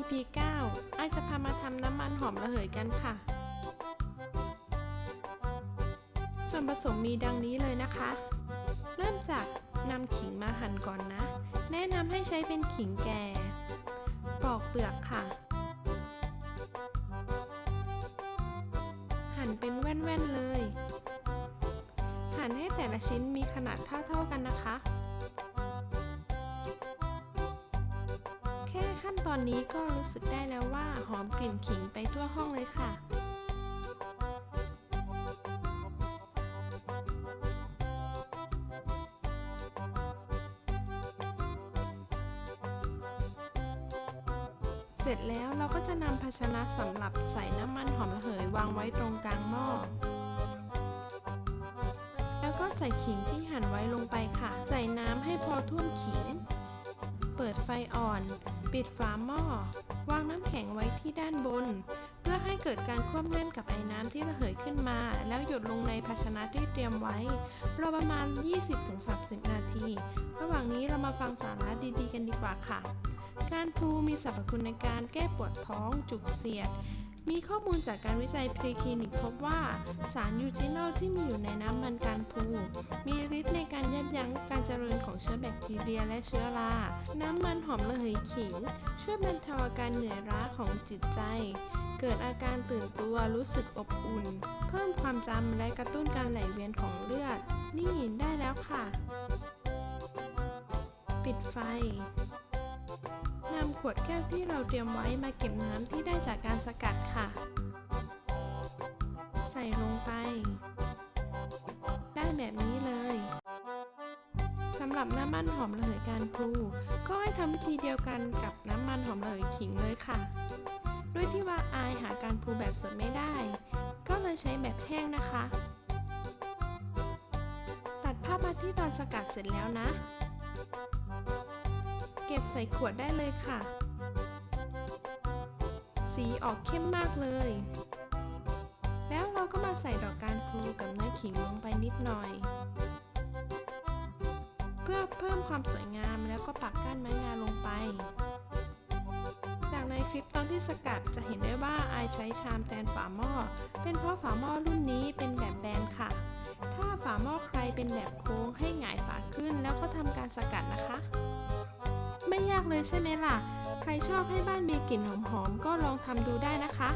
EP 9อาจจะพามาทำน้ำมันหอมระเหยกันค่ะ ส่วนผสมมีดังนี้เลยนะคะ เริ่มจากนำขิงมาหั่นก่อนนะ แนะนำให้ใช้เป็นขิงแก่ ปอกเปลือกค่ะ หั่นเป็นแว่นๆเลย หั่นให้แต่ละชิ้นมีขนาดเท่าๆกันนะคะ ตอนนี้ก็รู้สึกได้แล้วว่าหอมกลิ่นขิงไปทั่วห้องเลยค่ะเสร็จแล้วเราก็จะนำภาชนะสำหรับใส่น้ำมันหอมระเหยวางไว้ตรงกลางหม้อ แล้วก็ใส่ขิงที่หั่นไว้ลงไปค่ะ ใส่น้ำให้พอท่วมขิง ดไฟอ่อน ปิดฝาหม้อ วางน้ำแข็งไว้ที่ด้านบน เพื่อให้เกิดการควบเล่นกับไอ้น้ำที่ระเหยขึ้นมา แล้วหยดลงในภาชนะที่เตรียมไว้รอประมาณ 20-30 นาที ระหว่างนี้เรามาฟังสาระดีๆ กันดีกว่าค่ะ การพลูมีสรรพคุณในการแก้ปวดท้องจุกเสียดมีข้อมูลจากการวิจัยพรีคลินิกพบว่าสารยูจินอลที่มีอยู่ในน้ำมันการพู มีฤทธิ์ในการยับยั้งการเจริญ เชื้อแบคทีเรียและเชื้อรา น้ำมันหอมระเหยขิง ช่วยบรรเทาอาการเหนื่อยล้าของจิตใจ เกิดอาการตื่นตัวรู้สึกอบอุ่น เพิ่มความจำและกระตุ้นการไหลเวียนของเลือด นี่ได้แล้วค่ะ ปิดไฟนำขวดแก้วที่เราเตรียมไว้มาเก็บน้ำที่ได้จากการสกัดค่ะ ใส่ลงไป ได้แบบนี้ สำหรับน้ำมันหอมระเหยการพลูก็ให้ทำวิธีเดียวกันกับน้ำมันหอมระเหยขิงเลยค่ะ ด้วยที่ว่าอายหาการพลูแบบสดไม่ได้ ก็เลยใช้แบบแห้งนะคะ ตัดภาพมาที่ตอนสกัดเสร็จแล้วนะ เก็บใส่ขวดได้เลยค่ะ สีออกเข้มมากเลย แล้วเราก็มาใส่ดอกการพลูกับเนื้อขิงลงไปนิดหน่อย พื่อเพิ่มความสวยงามแล้วก็ปักก้านไม้งาลงไป จากในคลิปตอนที่สกัดจะเห็นได้ว่าไอายใช้ชามแทนฝาหม้อ เป็นเพราะฝาหม้อรุ่นนี้เป็นแบบแบนค่ะ ถ้าฝาหม้อใครเป็นแบบโค้งให้หงายฝาขึ้น แล้วก็ทำการสกัดนะคะ ไม่ยากเลยใช่ไหมล่ะ ใครชอบให้บ้านมีกลิ่นหอมๆก็ลองทำดูได้นะคะ